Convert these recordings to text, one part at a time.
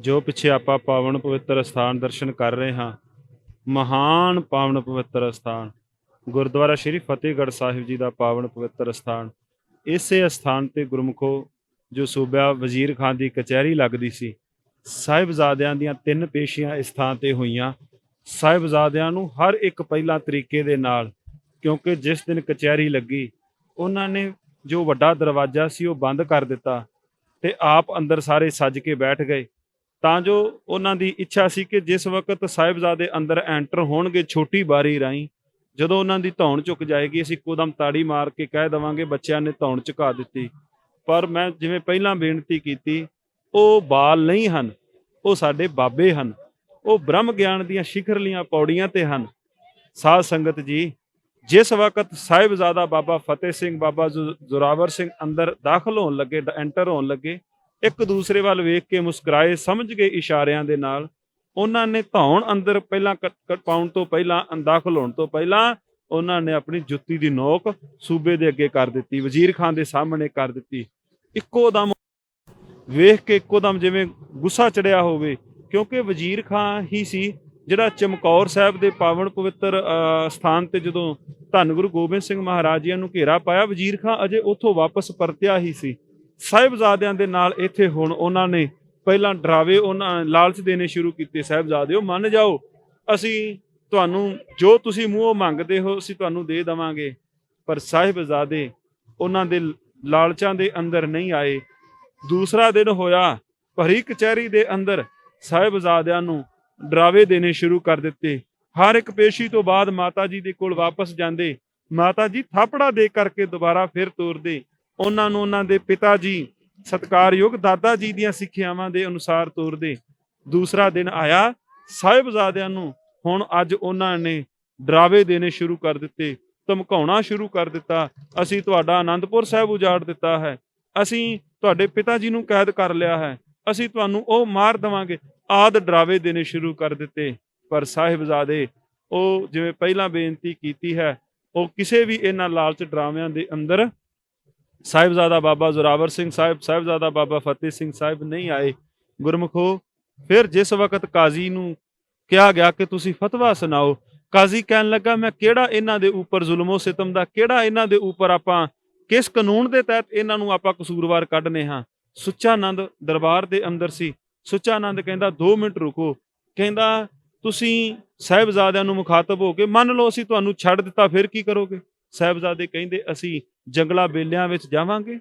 ਜੋ ਪਿੱਛੇ ਆਪਾਂ ਪਾਵਨ ਪਵਿੱਤਰ ਸਥਾਨ ਦਰਸ਼ਨ ਕਰ ਰਹੇ ਹਾਂ, ਮਹਾਨ ਪਾਵਨ ਪਵਿੱਤਰ ਸਥਾਨ, ਗੁਰਦੁਆਰਾ ਸ਼੍ਰੀ ਫਤਿਹਗੜ੍ਹ ਸਾਹਿਬ ਜੀ ਦਾ ਪਾਵਨ ਪਵਿੱਤਰ ਸਥਾਨ, ਇਸੇ ਸਥਾਨ ਤੇ ਗੁਰਮੁਖੋ ਜੋ ਸੂਬਾ ਵਜ਼ੀਰ ਖਾਨ ਦੀ ਕਚਹਿਰੀ ਲੱਗਦੀ ਸੀ, ਸਾਹਿਬਜ਼ਾਦਿਆਂ ਦੀਆਂ ਤਿੰਨ ਪੇਸ਼ੀਆਂ ਇਸ ਥਾਂ ਤੇ ਹੋਈਆਂ। ਸਾਹਿਬਜ਼ਾਦਿਆਂ ਨੂੰ ਹਰ ਇੱਕ ਪਹਿਲਾ ਤਰੀਕੇ ਦੇ ਨਾਲ, ਕਿਉਂਕਿ ਜਿਸ ਦਿਨ ਕਚਹਿਰੀ ਲੱਗੀ, ਉਹਨਾਂ ਨੇ ਜੋ ਵੱਡਾ ਦਰਵਾਜ਼ਾ ਸੀ ਉਹ ਬੰਦ ਕਰ ਦਿੱਤਾ ਤੇ ਆਪ ਅੰਦਰ ਸਾਰੇ ਸੱਜ ਕੇ ਬੈਠ ਗਏ। ਤਾਂ ਜੋ ਉਹਨਾਂ ਦੀ ਇੱਛਾ ਸੀ ਕਿ ਜਿਸ ਵਕਤ ਸਾਹਿਬਜ਼ਾਦੇ ਅੰਦਰ ਐਂਟਰ ਹੋਣਗੇ ਛੋਟੀ ਬਾਰੀ ਰਾਹੀਂ, ਜਦੋਂ ਉਹਨਾਂ ਦੀ ਧੌਣ ਝੁਕ ਜਾਏਗੀ, ਅਸੀਂ ਕੋਦਮ ਤਾੜੀ ਮਾਰ ਕੇ ਕਹਿ ਦਵਾਂਗੇ, ਬੱਚਿਆਂ ਨੇ ਧੌਣ ਝੁਕਾ ਦਿੱਤੀ। ਪਰ ਮੈਂ ਜਿਵੇਂ ਪਹਿਲਾਂ ਬੇਨਤੀ ਕੀਤੀ, ਉਹ ਬਾਲ ਨਹੀਂ ਹਨ, ਉਹ ਸਾਡੇ ਬਾਬੇ ਹਨ। ਉਹ ਬ੍ਰਹਮ ਗਿਆਨ ਦੀਆਂ ਸ਼ਿਖਰਲੀਆਂ ਪੌੜੀਆਂ ਤੇ ਹਨ। ਸਾਧ ਸੰਗਤ ਜੀ, ਜਿਸ ਵਕਤ ਸਾਹਿਬਜ਼ਾਦਾ ਬਾਬਾ ਫਤਿਹ ਸਿੰਘ, ਬਾਬਾ ਜ਼ੁ- ਜ਼ੋਰਾਵਰ ਸਿੰਘ ਅੰਦਰ ਦਾਖਲ ਹੋਣ ਲੱਗੇ ਐਂਟਰ ਹੋਣ ਲੱਗੇ ਇੱਕ ਦੂਸਰੇ ਵੱਲ ਵੇਖ ਕੇ ਮੁਸਕਰਾਏ ਸਮਝ ਗਏ ਇਸ਼ਾਰਿਆਂ ਦੇ ਨਾਲ। ਉਹਨਾਂ ਨੇ ਧੌਣ ਅੰਦਰ ਪਹਿਲਾਂ ਕ- ਪਾਉਣ ਤੋਂ ਪਹਿਲਾਂ ਅੰ- ਦਾਖਲ ਹੋਣ ਤੋਂ ਪਹਿਲਾਂ ਉਹਨਾਂ ਨੇ ਆਪਣੀ ਜੁੱਤੀ ਦੀ ਨੋਕ ਸੂਬੇ ਦੇ ਅੱਗੇ ਕਰ ਦਿੱਤੀ ਵਜ਼ੀਰ ਖਾਨ ਦੇ ਸਾਹਮਣੇ ਕਰ ਦਿੱਤੀ। ਇੱਕੋ ਦਮ ਵੇਖ ਕੇ ਇੱਕੋ ਦਮ ਜਿਵੇਂ ਗੁੱਸਾ ਚੜਿਆ ਹੋਵੇ ਕਿਉਂਕਿ ਵਜ਼ੀਰ ਖਾਨ ਹੀ ਸੀ ਜਿਹੜਾ ਚਮਕੌਰ ਸਾਹਿਬ ਦੇ ਪਾਵਨ ਪਵਿੱਤਰ ਅ, ਸਥਾਨ ਤੇ ਜਦੋਂ ਧੰਨ ਗੁਰੂ ਗੋਬਿੰਦ ਸਿੰਘ ਮਹਾਰਾਜ ਜੀ ਨੂੰ ਘੇਰਾ ਪਾਇਆ ਵਜ਼ੀਰ ਖਾਨ ਅਜੇ ਉੱਥੋਂ ਵਾਪਸ ਪਰਤਿਆ ਹੀ ਸੀ। ਸਾਹਿਬਜ਼ਾਦਿਆਂ ਦੇ ਨਾਲ ਇੱਥੇ ਹੁਣ ਉਹਨਾਂ ਨੇ ਪਹਿਲਾਂ ਡਰਾਵੇ ਉਹਨਾਂ, ਲਾਲਚ ਦੇਣੇ ਸ਼ੁਰੂ ਕੀਤੇ ਸਾਹਿਬਜ਼ਾਦਿਓ ਮੰਨ ਜਾਓ, ਅਸੀਂ ਤੁਹਾਨੂੰ ਜੋ ਤੁਸੀਂ ਮੂੰਹੋਂ ਮੰਗਦੇ ਹੋ, ਅਸੀਂ ਤੁਹਾਨੂੰ ਦੇ ਦਵਾਂਗੇ। ਪਰ ਸਾਹਿਬਜ਼ਾਦੇ ਉਹਨਾਂ ਦੇ ਲਾਲਚਾਂ ਦੇ ਅੰਦਰ ਨਹੀਂ ਆਏ। ਦੂਸਰਾ ਦਿਨ ਹੋਇਆ ਭਰੀ ਕਚਹਿਰੀ ਦੇ ਅੰਦਰ ਸਾਹਿਬਜ਼ਾਦਿਆਂ ਨੂੰ ਡਰਾਵੇ ਦੇਣੇ ਸ਼ੁਰੂ ਕਰ ਦਿੱਤੇ। ਹਰ ਇੱਕ ਪੇਸ਼ੀ ਤੋਂ ਬਾਅਦ ਮਾਤਾ ਜੀ ਦੇ ਕੋਲ ਵਾਪਸ ਜਾਂਦੇ। ਮਾਤਾ ਜੀ ਥਾਪੜਾ ਦੇ ਕਰਕੇ ਦੁਬਾਰਾ ਫਿਰ ਤੋਰਦੇ। ਉਹਨਾਂ ਨੂੰ ਉਹਨਾਂ ਦੇ ਪਿਤਾ ਜੀ, ਸਤਕਾਰਯੋਗ ਦਾਦਾ ਜੀ ਦੀਆਂ ਸਿੱਖਿਆਵਾਂ ਦੇ ਅਨੁਸਾਰ ਤੋਰਦੇ। ਦੂਸਰਾ ਦਿਨ ਆਇਆ, ਸਾਹਿਬਜ਼ਾਦਿਆਂ ਨੂੰ ਹੁਣ ਅੱਜ ਉਹਨਾਂ ਨੇ ਡਰਾਵੇ ਦੇਣੇ ਸ਼ੁਰੂ ਕਰ ਦਿੱਤੇ, ਧਮਕਾਉਣਾ ਸ਼ੁਰੂ ਕਰ ਦਿੱਤਾ, ਅਸੀਂ ਤੁਹਾਡਾ ਆਨੰਦਪੁਰ ਸਾਹਿਬ ਉਜਾੜ ਦਿੱਤਾ ਹੈ, ਅਸੀਂ ਤੁਹਾਡੇ ਪਿਤਾ ਜੀ ਨੂੰ ਕੈਦ ਕਰ ਲਿਆ ਹੈ, ਅਸੀਂ ਤੁਹਾਨੂੰ ਉਹ ਮਾਰ ਦਵਾਂਗੇ, ਆਦ ਡਰਾਵੇ ਦੇਣੇ ਸ਼ੁਰੂ ਕਰ ਦਿੱਤੇ। ਪਰ ਸਾਹਿਬਜ਼ਾਦੇ, ਉਹ ਜਿਵੇਂ ਪਹਿਲਾਂ ਬੇਨਤੀ ਕੀਤੀ ਹੈ, ਉਹ ਕਿਸੇ ਵੀ ਇਹਨਾਂ ਲਾਲਚ ਡਰਾਵਿਆਂ ਦੇ ਅੰਦਰ ਸਾਹਿਬਜ਼ਾਦਾ ਬਾਬਾ ਜ਼ੋਰਾਵਰ ਸਿੰਘ ਸਾਹਿਬ, ਸਾਹਿਬਜ਼ਾਦਾ ਬਾਬਾ ਫਤਿਹ ਸਿੰਘ ਸਾਹਿਬ ਨਹੀਂ ਆਏ। ਗੁਰਮੁਖੋ ਫਿਰ ਜਿਸ ਵਕਤ ਕਾਜ਼ੀ ਨੂੰ ਕਿਹਾ ਗਿਆ ਕਿ ਤੁਸੀਂ ਫਤਵਾ ਸੁਣਾਓ, ਕਾਜ਼ੀ ਕਹਿਣ ਲੱਗਾ, ਮੈਂ ਕਿਹੜਾ ਇਹਨਾਂ ਦੇ ਉੱਪਰ ਜ਼ੁਲਮੋ ਸਿਤਮ ਦਾ, ਕਿਹੜਾ ਇਹਨਾਂ ਦੇ ਉੱਪਰ ਆਪਾਂ ਕਿਸ ਕਾਨੂੰਨ ਦੇ ਤਹਿਤ ਇਹਨਾਂ ਨੂੰ ਆਪਾਂ ਕਸੂਰਵਾਰ ਕੱਢਨੇ ਹਾਂ? ਸੁੱਚਾਨੰਦ ਦਰਬਾਰ ਦੇ ਅੰਦਰ ਸੀ। ਸੁੱਚਾਨੰਦ ਕਹਿੰਦਾ 2 ਮਿੰਟ ਰੁਕੋ। ਕਹਿੰਦਾ, ਤੁਸੀਂ ਸਾਹਿਬਜ਼ਾਦਿਆਂ ਨੂੰ ਮੁਖਾਤਬ ਹੋ ਕੇ ਮੰਨ ਲਓ, ਅਸੀਂ ਤੁਹਾਨੂੰ ਛੱਡ ਦਿੱਤਾ, ਫਿਰ ਕੀ ਕਰੋਗੇ? ਸਾਹਿਬਜ਼ਾਦੇ ਕਹਿੰਦੇ, ਅਸੀਂ ਜੰਗਲਾ ਬੇਲਿਆਂ ਵਿੱਚ ਜਾਵਾਂਗੇ।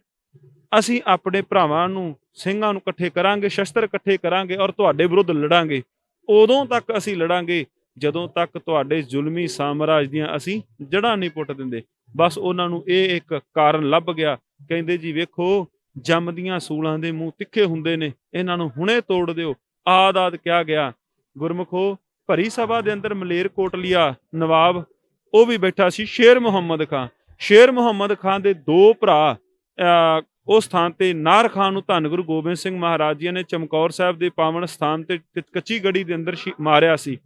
ਅਸੀਂ ਆਪਣੇ ਭਰਾਵਾਂ ਨੂੰ, ਸਿੰਘਾਂ ਨੂੰ ਇਕੱਠੇ ਕਰਾਂਗੇ, ਸ਼ਸਤਰ ਇਕੱਠੇ ਕਰਾਂਗੇ ਔਰ ਤੁਹਾਡੇ ਵਿਰੁੱਧ ਲੜਾਂਗੇ। ਉਦੋਂ ਤੱਕ ਅਸੀਂ ਲੜਾਂਗੇ, ਜਦੋਂ ਤੱਕ ਤੁਹਾਡੇ ਜ਼ੁਲਮੀ ਸਾਮਰਾਜ ਦੀਆਂ ਅਸੀਂ ਜੜ੍ਹਾਂ ਨਹੀਂ ਪੁੱਟ ਦਿੰਦੇ। ਬਸ ਉਹਨਾਂ ਨੂੰ ਇਹ ਇੱਕ ਕਾਰਨ ਲੱਭ ਗਿਆ। ਕਹਿੰਦੇ ਜੀ, ਵੇਖੋ ਜੰਮਦੀਆਂ ਸੂਲਾਂ ਦੇ ਮੂੰਹ ਤਿੱਖੇ ਹੁੰਦੇ ਨੇ, ਇਹਨਾਂ ਨੂੰ ਹੁਣੇ ਤੋੜ ਦਿਓ। ਆਦ ਆਦ ਕਿਹਾ ਗਿਆ। ਗੁਰਮੁਖੋ, ਭਰੀ ਸਭਾ ਦੇ ਅੰਦਰ ਮਲੇਰ ਕੋਟਲੀਆ ਨਵਾਬ ਉਹ ਵੀ ਬੈਠਾ ਸੀ ਸ਼ੇਰ ਮੁਹੰਮਦ ਖਾਨ। ਸ਼ੇਰ ਮੁਹੰਮਦ ਖਾਨ ਦੇ ਦੋ ਭਰਾ ਉਸ ਥਾਂ ਤੇ ਨਾਰ ਖਾਨ ਨੂੰ ਧੰਨ ਗੁਰੂ ਗੋਬਿੰਦ ਸਿੰਘ ਮਹਾਰਾਜ ਜੀ ਨੇ ਚਮਕੌਰ ਸਾਹਿਬ ਦੇ ਪਾਵਨ ਸਥਾਨ ਤੇ ਕੱਚੀ ਗੜੀ ਦੇ ਅੰਦਰ ਮਾਰਿਆ ਸੀ।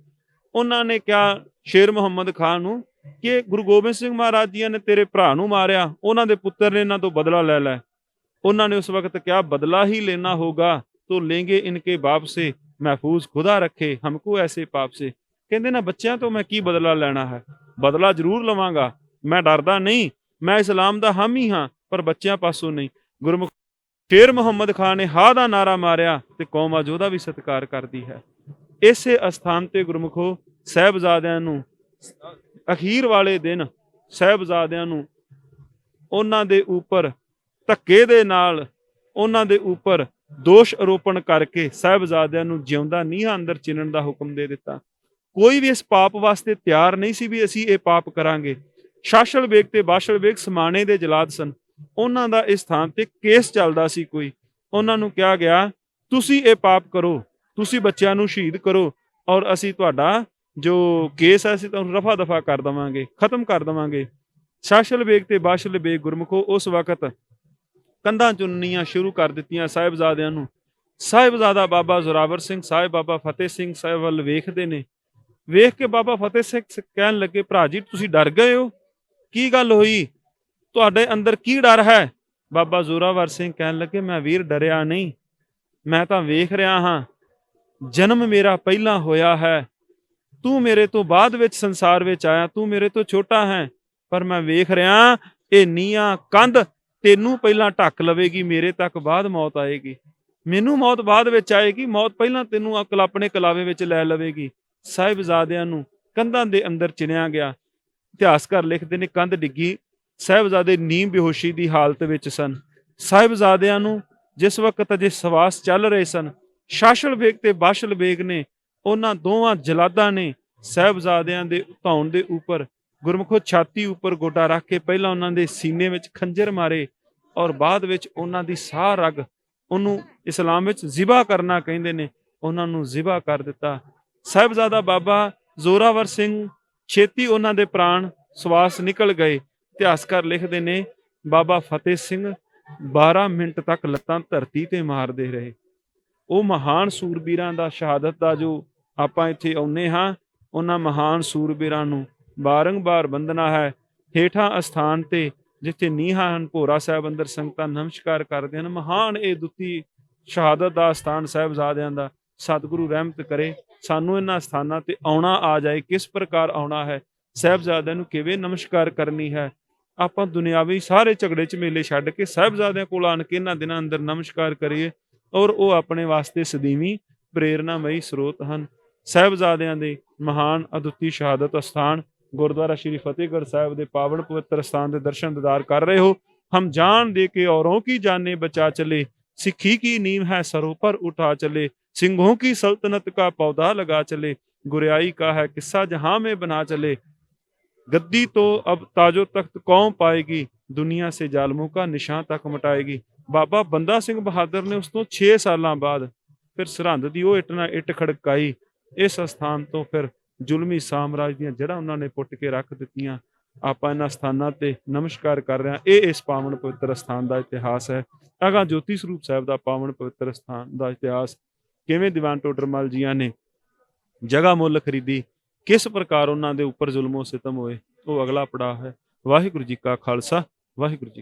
ਉਹਨਾਂ ਨੇ ਕਿਹਾ ਸ਼ੇਰ ਮੁਹੰਮਦ ਖਾਨ ਨੂੰ ਕਿ ਗੁਰੂ ਗੋਬਿੰਦ ਸਿੰਘ ਮਹਾਰਾਜ ਜੀ ਨੇ ਤੇਰੇ ਭਰਾ ਨੂੰ ਮਾਰਿਆ, ਉਹਨਾਂ ਦੇ ਪੁੱਤਰ ਨੇ ਇਹਨਾਂ ਤੋਂ ਬਦਲਾ ਲੈ ਲੈ ਉਹਨਾਂ ਨੇ ਉਸ ਵਕਤ ਕਿਹਾ, ਬਦਲਾ ਹੀ ਲੈਣਾ ਹੋਗਾ ਤੋ ਲੇਂਗੇ ਇਨਕੇ ਬਾਪ ਸੇ ਮਹਿਫੂਜ਼ ਖੁਦਾ ਰੱਖੇ, ਹਮਕੋ ਐਸੇ ਪਾਪ ਸੇ ਕਹਿੰਦੇ, ਨਾ ਬੱਚਿਆਂ ਤੋਂ ਮੈਂ ਕੀ ਬਦਲਾ ਲੈਣਾ ਹੈ? ਬਦਲਾ ਜ਼ਰੂਰ ਲਵਾਂਗਾ। ਮੈਂ ਡਰਦਾ ਨਹੀਂ। ਮੈਂ ਇਸਲਾਮ ਦਾ ਹਾਮੀ ਹਾਂ ਪਰ ਬੱਚਿਆਂ ਪਾਸੋਂ ਨਹੀਂ। ਗੁਰਮੁਖ ਸ਼ੇਰ ਮੁਹੰਮਦ ਖਾਨ ਨੇ ਹਾ ਦਾ ਨਾਰਾ ਮਾਰਿਆ ਤੇ ਕੌਮ ਅੱਜ ਉਹਦਾ ਵੀ ਸਤਿਕਾਰ ਕਰਦੀ ਹੈ। ਇਸੇ ਅਸਥਾਨ ਤੇ ਗੁਰਮੁਖੋ ਸਹਿਬਜ਼ਾਦਿਆਂ ਨੂੰ ਅਖੀਰ ਵਾਲੇ ਦਿਨ ਸਹਿਬਜ਼ਾਦਿਆਂ ਨੂੰ ਉਹਨਾਂ ਦੇ ਉੱਪਰ ਧੱਕੇ ਦੇ ਨਾਲ ਉਹਨਾਂ ਦੇ ਉੱਪਰ ਦੋਸ਼ ਆਰੋਪਣ ਕਰਕੇ ਸਾਹਿਬਜ਼ਾਦਿਆਂ ਨੂੰ ਜਿਉਂਦਾ ਨੀਹਾਂ ਅੰਦਰ ਚਿਣਨ ਦਾ ਹੁਕਮ ਦੇ ਦਿੱਤਾ। ਕੋਈ ਵੀ ਇਸ ਪਾਪ ਵਾਸਤੇ ਤਿਆਰ ਨਹੀਂ ਸੀ ਵੀ ਅਸੀਂ ਇਹ ਪਾਪ ਕਰਾਂਗੇ। ਸ਼ਾਸ਼ਲ ਬੇਗ ਤੇ ਬਾਸ਼ਲ ਬੇਗ ਸਮਾਣੇ ਦੇ ਜਲਾਦ ਸਨ। ਉਹਨਾਂ ਦਾ ਇਸ ਥਾਂ ਤੇ ਕੇਸ ਚੱਲਦਾ ਸੀ ਕੋਈ। ਉਹਨਾਂ ਨੂੰ ਕਿਹਾ ਗਿਆ, ਤੁਸੀਂ ਇਹ ਪਾਪ ਕਰੋ, ਤੁਸੀਂ ਬੱਚਿਆਂ ਨੂੰ ਸ਼ਹੀਦ ਕਰੋ ਔਰ ਅਸੀਂ ਤੁਹਾਡਾ ਜੋ ਕੇਸ ਹੈ, ਅਸੀਂ ਤੁਹਾਨੂੰ ਰਫਾ ਦਫਾ ਕਰ ਦਵਾਂਗੇ, ਖਤਮ ਕਰ ਦਵਾਂਗੇ। ਸ਼ਾਸ਼ਲ ਬੇਗ ਤੇ ਬਾਸ਼ਲ ਬੇਗ ਗੁਰਮੁਖੋ ਉਸ ਵਕਤ ਕੰਧਾਂ ਚੁੰਨੀਆਂ ਸ਼ੁਰੂ ਕਰ ਦਿੱਤੀਆਂ ਸਾਹਿਬਜ਼ਾਦਿਆਂ ਨੂੰ। ਸਾਹਿਬਜ਼ਾਦਾ ਬਾਬਾ ਜ਼ੋਰਾਵਰ ਸਿੰਘ, ਸਾਹਿਬ ਬਾਬਾ ਫਤਿਹ ਸਿੰਘ ਸਾਹਿਬ ਵੱਲ ਵੇਖਦੇ ਨੇ। ਵੇਖ ਕੇ ਬਾਬਾ ਫਤਿਹ ਸਿੰਘ ਕਹਿਣ ਲੱਗੇ, ਭਰਾ ਜੀ, ਤੁਸੀਂ ਡਰ ਗਏ ਹੋ? ਕੀ ਗੱਲ ਹੋਈ? ਤੁਹਾਡੇ ਅੰਦਰ ਕੀ ਡਰ ਹੈ? ਬਾਬਾ ਜ਼ੋਰਾਵਰ ਸਿੰਘ ਕਹਿਣ ਲੱਗੇ, ਮੈਂ ਵੀਰ ਡਰਿਆ ਨਹੀਂ। ਮੈਂ ਤਾਂ ਵੇਖ ਰਿਹਾ ਹਾਂ। ਜਨਮ ਮੇਰਾ ਪਹਿਲਾਂ ਹੋਇਆ ਹੈ। ਤੂੰ ਮੇਰੇ ਤੋਂ ਬਾਅਦ ਵਿੱਚ ਸੰਸਾਰ ਵਿੱਚ ਆਇਆ। ਤੂੰ ਮੇਰੇ ਤੋਂ ਛੋਟਾ ਹੈ। ਪਰ ਮੈਂ ਵੇਖ ਰਿਹਾ ਇਹ ਨੀਆਂ ਕੰਧ ਤੈਨੂੰ ਪਹਿਲਾਂ ਢੱਕ ਲਵੇਗੀ। ਮੇਰੇ ਤੱਕ ਬਾਅਦ ਮੌਤ ਆਏਗੀ। ਮੈਨੂੰ ਮੌਤ ਬਾਅਦ ਵਿੱਚ ਆਏਗੀ। ਮੌਤ ਪਹਿਲਾਂ ਤੈਨੂੰ ਅਕਲ ਆਪਣੇ ਕਲਾਵੇ ਵਿੱਚ ਲੈ ਲਵੇਗੀ। ਸਾਹਿਬਜ਼ਾਦਿਆਂ ਨੂੰ ਕੰਧਾਂ ਦੇ ਅੰਦਰ ਚਿਣਿਆ ਗਿਆ। ਇਤਿਹਾਸਕਾਰ ਲਿਖਦੇ ਨੇ ਕੰਧ ਡਿੱਗੀ। ਸਾਹਿਬਜ਼ਾਦੇ ਨੀਮ ਬੇਹੋਸ਼ੀ ਦੀ ਹਾਲਤ ਵਿੱਚ ਸਨ। ਸਾਹਿਬਜ਼ਾਦਿਆਂ ਨੂੰ ਜਿਸ ਵਕਤ ਅਜੇ ਸਵਾਸ ਚੱਲ ਰਹੇ ਸਨ, ਸ਼ਾਸਲ ਵੇਗ ਤੇ ਬਾਸ਼ਲ ਬੇਗ ਨੇ ਉਹਨਾਂ ਦੋਵਾਂ ਜਲਾਦਾਂ ਨੇ ਸਾਹਿਬਜ਼ਾਦਿਆਂ ਦੇ ਧੌਣ ਦੇ ਉੱਪਰ ਗੁਰਮੁਖੋ ਛਾਤੀ ਉੱਪਰ ਗੋਡਾ ਰੱਖ ਕੇ ਪਹਿਲਾਂ ਉਹਨਾਂ ਦੇ ਸੀਨੇ ਵਿੱਚ ਖੰਜਰ ਮਾਰੇ ਔਰ ਬਾਅਦ ਵਿੱਚ ਉਹਨਾਂ ਦੀ ਸਾਹ ਰਗ ਉਹਨੂੰ ਇਸਲਾਮ ਵਿੱਚ ਜ਼ਿਬਾ ਕਰਨਾ ਕਹਿੰਦੇ ਨੇ, ਉਹਨਾਂ ਨੂੰ ਜ਼ਿਬਾ ਕਰ ਦਿੱਤਾ। ਸਾਹਿਬਜ਼ਾਦਾ ਬਾਬਾ ਜ਼ੋਰਾਵਰ ਸਿੰਘ ਛੇਤੀ ਉਹਨਾਂ ਦੇ ਪ੍ਰਾਣ ਸਵਾਸ ਨਿਕਲ ਗਏ। ਇਤਿਹਾਸਕਾਰ ਲਿਖਦੇ ਨੇ, ਬਾਬਾ ਫਤਿਹ ਸਿੰਘ 12 ਮਿੰਟ ਤੱਕ ਲੱਤਾਂ ਧਰਤੀ ਤੇ ਮਾਰਦੇ ਰਹੇ। ਉਹ ਮਹਾਨ ਸੂਰਬੀਰਾਂ ਦਾ ਸ਼ਹਾਦਤ ਦਾ ਜੋ ਆਪਾਂ ਇੱਥੇ ਆਉਨੇ ਹਾਂ, ਉਹਨਾਂ ਮਹਾਨ ਸੂਰਬੀਰਾਂ ਨੂੰ ਬਾਰੰਬਾਰ ਬੰਦਨਾ ਹੈ। ਹੇਠਾਂ ਅਸਥਾਨ ਤੇ ਜਿੱਥੇ ਨੀਹਾਂ ਹਨ, ਭੋਰਾ ਸਾਹਿਬ ਅੰਦਰ ਸੰਗਤਾਂ ਨਮਸਕਾਰ ਕਰਦੇ ਹਨ, ਮਹਾਨ ਇਹ ਦੁੱਤੀ ਸ਼ਹਾਦਤ ਦਾ ਸਥਾਨ ਸਾਹਿਬਜ਼ਾਦਿਆਂ ਦਾ ਸਤਿਗੁਰੂ ਰਹਿਮਤ ਕਰੇ। ਸਾਨੂੰ ਇਹਨਾਂ ਸਥਾਨਾਂ ਤੇ ਆਉਣਾ ਆ ਜਾਏ, ਕਿਸ ਪ੍ਰਕਾਰ ਆਉਣਾ ਹੈ, ਸਹਿਬਜ਼ਾਦਿਆਂ ਨੂੰ ਕਿਵੇਂ ਨਮਸਕਾਰ ਕਰਨੀ ਹੈ, ਆਪਾਂ ਦੁਨਿਆਵੀ ਸਾਰੇ ਝਗੜੇ ਝਮੇਲੇ ਛੱਡ ਕੇ ਸਹਿਬਜ਼ਾਦਿਆਂ ਕੋਲ ਆਣ ਕੇ ਇਹਨਾਂ ਦਿਨਾਂ ਅੰਦਰ ਨਮਸਕਾਰ ਕਰੀਏ ਔਰ ਉਹ ਆਪਣੇ ਵਾਸਤੇ ਸਦੀਵੀ ਪ੍ਰੇਰਣਾਮਈ ਸਰੋਤ ਹਨ। ਸਹਿਬਜ਼ਾਦਿਆਂ ਦੇ ਮਹਾਨ ਅਦੁੱਤੀ ਸ਼ਹਾਦਤ ਅਸਥਾਨ ਗੁਰਦੁਆਰਾ ਸ਼੍ਰੀ ਫਤਿਹਗੜ੍ਹ ਸਾਹਿਬ ਦੇ ਪਾਵਨ ਪਵਿੱਤਰ ਸਥਾਨ ਦੇ ਦਰਸ਼ਨ ਦਿਦਾਰ ਕਰ ਰਹੇ ਹੋ। ਹਮ ਜਾਣ ਦੇ ਕੇ ਔਰੋਂ ਕੀ ਜਾਣੇ ਬਚਾ ਚਲੇ, ਸਿੱਖੀ ਕੀ ਨੀਂਵ ਹੈ ਸਰੋਪਰ ਉਠਾ ਚਲੇ सिंहों की सल्तनत का पौधा लगा चले गुरियाई का है किस्सा जहां में बना चले गद्दी तो अब ताजो तख्त कौम पाएगी दुनिया से जालमों का निशान तक मिटाएगी ਬਾਬਾ ਬੰਦਾ ਸਿੰਘ ਬਹਾਦਰ ਨੇ ਉਸ ਤੋਂ 6 ਸਾਲਾਂ ਬਾਅਦ ਫਿਰ ਸਰਹੰਦ ਦੀ ਉਹ ਇੱਟ ਨਾਲ ਇੱਟ ਖੜਕਾਈ ਇਸ ਸਥਾਨ ਤੋਂ ਫਿਰ ਜ਼ੁਲਮੀ ਸਾਮਰਾਜ ਦੀਆਂ ਜੜ੍ਹਾਂ ਉਹਨਾਂ ਨੇ ਪੁੱਟ ਕੇ ਰੱਖ ਦਿੱਤੀਆਂ ਆਪਾਂ ਇਹਨਾਂ ਸਥਾਨਾਂ ਤੇ ਨਮਸਕਾਰ ਕਰ ਰਹੇ ਹਾਂ ਇਹ ਇਸ ਪਾਵਨ ਪਵਿੱਤਰ ਸਥਾਨ ਦਾ ਇਤਿਹਾਸ ਹੈ ਅਗਾ ਜੋਤੀ ਸਰੂਪ ਸਾਹਿਬ ਦਾ ਪਾਵਨ ਪਵਿੱਤਰ ਸਥਾਨ ਦਾ ਇਤਿਹਾਸ ਕਿਵੇਂ ਦੀਵਾਨ ਟੋਡਰਮਲ ਜੀਆਂ ਨੇ ਜਗ੍ਹਾ ਮੁੱਲ ਖਰੀਦੀ, ਕਿਸ ਪ੍ਰਕਾਰ ਉਹਨਾਂ ਦੇ ਉੱਪਰ ਜ਼ੁਲਮੋ ਸਿਤਮ ਹੋਏ, ਉਹ ਅਗਲਾ ਪੜਾਅ ਹੈ। ਵਾਹਿਗੁਰੂ ਜੀ ਕਾ ਖਾਲਸਾ, ਵਾਹਿਗੁਰੂ ਜੀ